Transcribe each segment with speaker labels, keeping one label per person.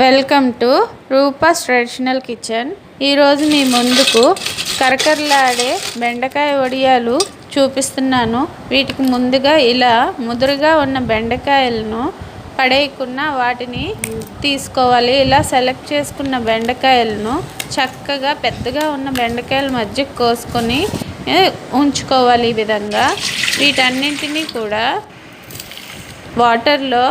Speaker 1: Welcome to Roopa's traditional kitchen. ఈరోజు మీ ముందుకు కరకరలాడే బెండకాయ వడియాలు చూపిస్తున్నాను. వీటికి ముందుగా ఇలా ముదురుగా ఉన్న బెండకాయలను పడేయకుండా వాటిని తీసుకోవాలి. ఇలా సెలెక్ట్ చేసుకున్న బెండకాయలను చక్కగా పెద్దగా ఉన్న బెండకాయల మధ్య కోసుకొని ఉంచుకోవాలి ఈ విధంగా. వీటన్నింటినీ కూడా వాటర్లో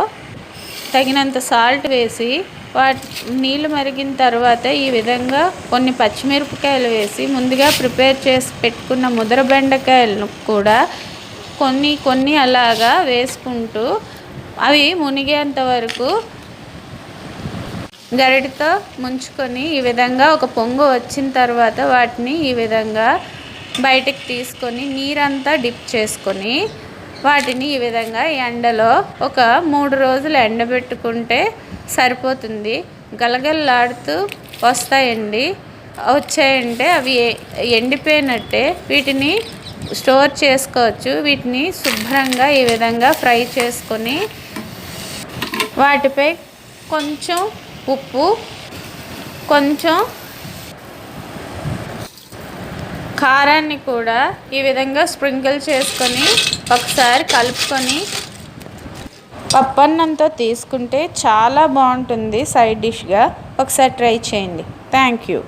Speaker 1: తగినంత సాల్ట్ వేసి వాటి నీళ్ళు మరిగిన తర్వాత ఈ విధంగా కొన్ని పచ్చిమిరపకాయలు వేసి ముందుగా ప్రిపేర్ చేసి పెట్టుకున్న ముదర బెండకాయలను కూడా కొన్ని కొన్ని అలాగా వేసుకుంటూ అవి మునిగేంత వరకు గరిటితో ముంచుకొని ఈ విధంగా ఒక పొంగు వచ్చిన తర్వాత వాటిని ఈ విధంగా బయటికి తీసుకొని నీరంతా డిప్ చేసుకొని వాటిని ఈ విధంగా ఎండలో ఒక మూడు రోజులు ఎండబెట్టుకుంటే సరిపోతుంది. గలగలలాడుతూ వస్తాయండి. వచ్చాయంటే అవి ఎండిపోయినట్టే. వీటిని స్టోర్ చేసుకోవచ్చు. వీటిని శుభ్రంగా ఈ విధంగా ఫ్రై చేసుకొని వాటిపై కొంచెం ఉప్పు కొంచెం కారాన్ని కూడా ఈ విధంగా స్ప్రింకిల్ చేసుకొని ఒకసారి కలుపుకొని పప్పన్నంతో తీసుకుంటే చాలా బాగుంటుంది సైడ్ డిష్గా. ఒకసారి ట్రై చేయండి. Thank you.